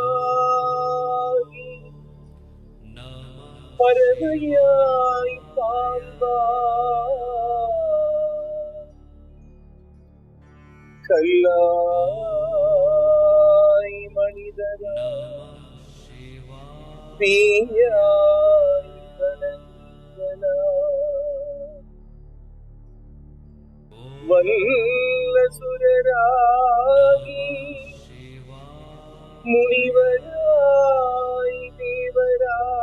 பல்விருகமாகி பறவையாய் கல்லாய் மனிதராய் தீயாய் வல்ல சுரராகி முனிவராய் தேவராய்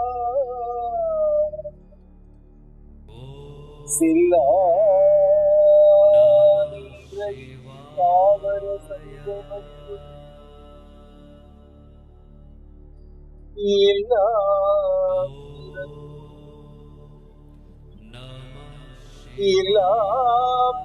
சில்லாநின்ற தாவர சங்கமத்து எல்லாம் எல்லாம்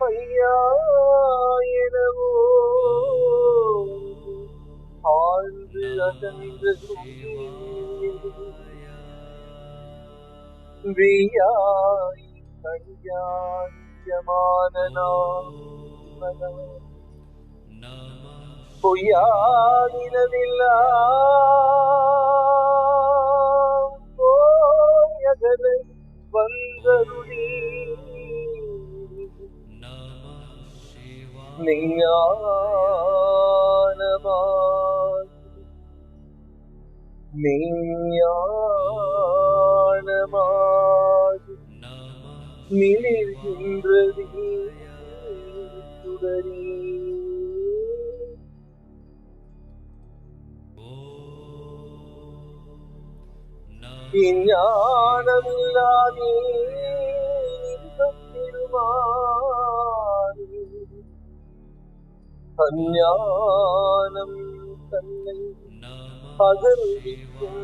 ஐயா எனவோ ஆழ்ந்து அகன்று வியாய் கல்யாணமான വിജ്ഞാനമില്ലാതെ അജ്ഞാനം തന്നെ പകർവിക്കും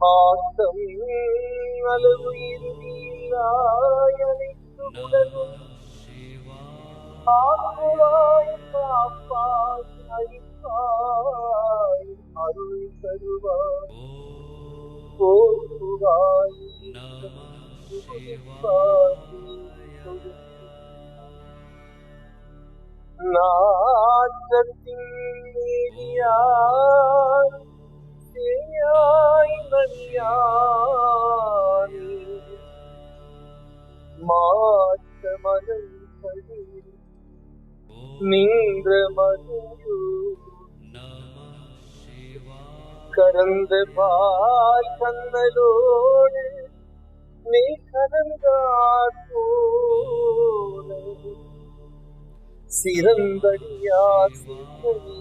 ஆட்டம் அளவு இறுதியில்லாய் அனைத்து ஆக்குவாய் காப்பாய் அழிப்பாய் அருள் தருவாய். போக்குவாய் நாற்றத்தின் நீதியாய் நின்ற மதுரு கரந்த பால் கண்ணலோடு நீ கலந்தார் போல. சிறந்தடியார் சிந்தனி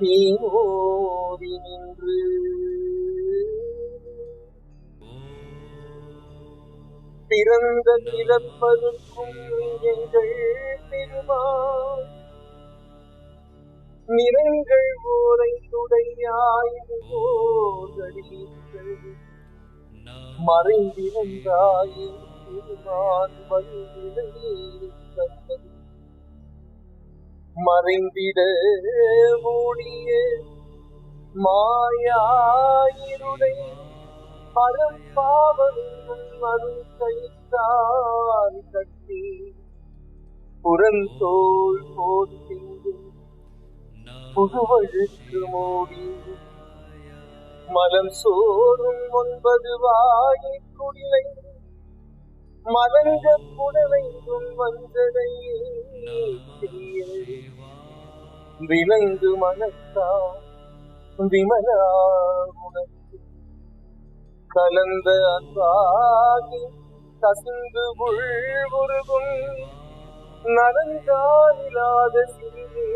நீ ஓடி நின்று. பிறந்த பிறப்பதற்கும் எங்கள் பெருமாள். நிறங்கள் ஓரை துடையாய்வு போதடித்தது திருமான் வந்திடையே மறைந்திட மூடிய மாயாயிருடைய அறப்பாவனும் அருள் கைத்தால் கட்டி புறந்தோள் போட்டு புதுவழுக்கு மூடி மலம் சோறும் ஒன்பது வாய்க்குள்ளை மலங்க புடவைக்கும் வந்ததை விலங்கு மனத்தா விமலா உனக்கு கலந்த அன்பாகி கசிந்து உள்வுருகும் நலங்காலில்லாத சிறியே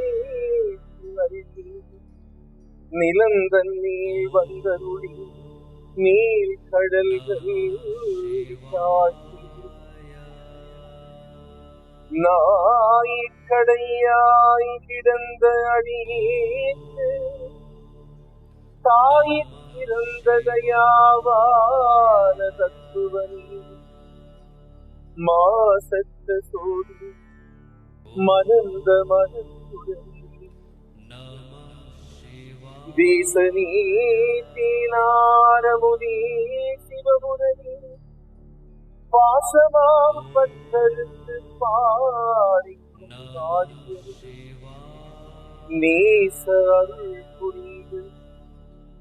அறிந்து நீ வந்தருளி நீர் கடல்கள் காட்டி நாயிற்கடையாய் கிடந்த அடியேற்று தாயிற்கு தாயிறந்ததையாவான தத்துவனி மாசத்த சோதி மனந்த மனத்துடன். தேசனீ தீனாரமுனி சிவபுரணி பாசமாம் பத்தருக்கு பாரிக்கும் காரியம். நேச அருள் புரிந்து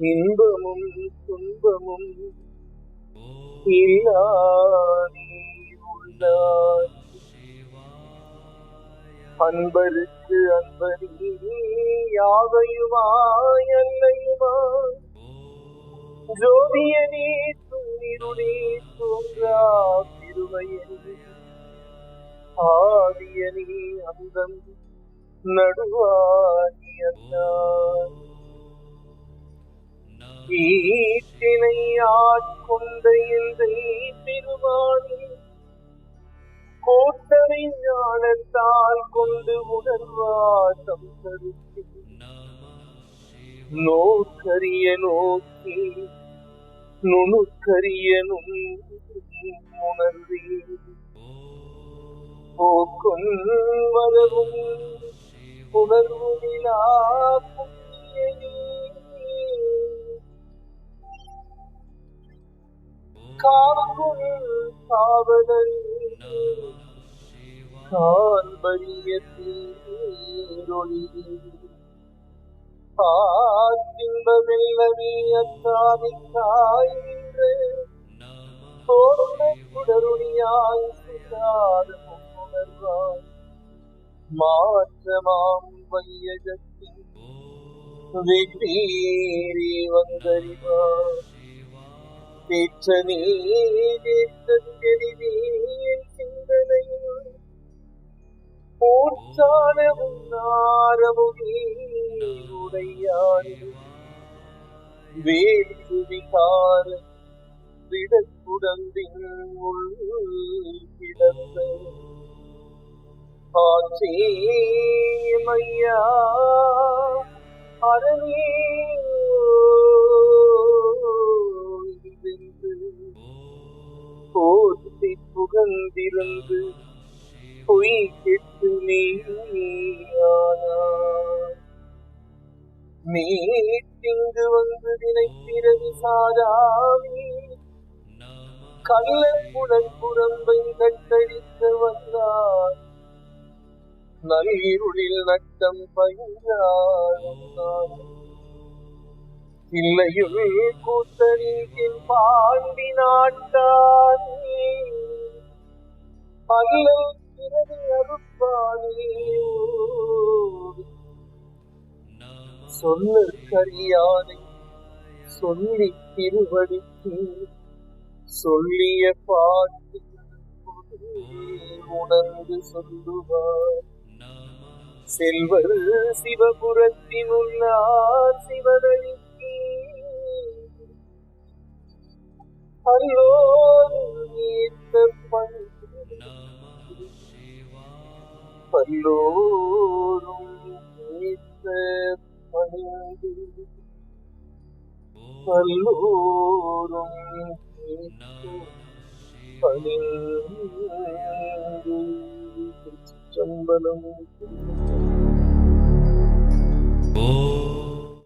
இன்பமும் துன்பமும் அன்பருக்கு அன்பரி யாவையுமாய் அல்லையுமாய் ஜோதியனே துணிருளே தோன்றா ஆடிய நீ அந்தம் நடுவாகி அந்தார் ஈட்டினை ஆட்கொண்ட இந்த பெருமானே கோட்டனை ஞானத்தால் கொண்டு உணர்வாசம் கருத்து நோக்கரிய நோக்கி நுணுக்கரிய நுண் உணர்வே போக்கும் வரவும் உணர்வுமிலா புண்ணியனே காவலன் காண்பரியத்தீரொளி ஆத்தின்பமெல்லமே அத்தாவிக்காய் நின்று சுடாத மாற்றமாம் வையகத்தின் வெற்றீரி வந்தறிவார் பெற்ற நீதெளிவே சிந்தனையில் போற்றான உன்னாரமுகே உடையானே விகார உள் கிடந்த ஆச்சேமையா அரணே போர்த்தி புகழ்ந்திருந்து பொய் கெட்டு நீயானார். நீட்டிங்கு வந்து நினைப்பிறகு சாராவி கள்ளப்புடன் புறம்பை கட்டடிக்க வந்தார். நல்லிருளில் நட்டம் பயின்றார். இல்லையுள் கூத்தனின் பாண்டி நாட்டானே அல்லல் பிறகு அறுப்பானே. சொல்ல கரியானை சொல்லி திருவடிக்கு சொல்லிய பாட்டு உணர்ந்து சொல்லுவார். செல்வர் சிவபுரத்தின் உள்ளார் சிவனடிக்கு அல்லோரும் ஏத்த பண்பு பல்லோரும் ஏத்த பணிந்து பல்லோரும் ஏத்த பணிந்து சம்பளம் Oh.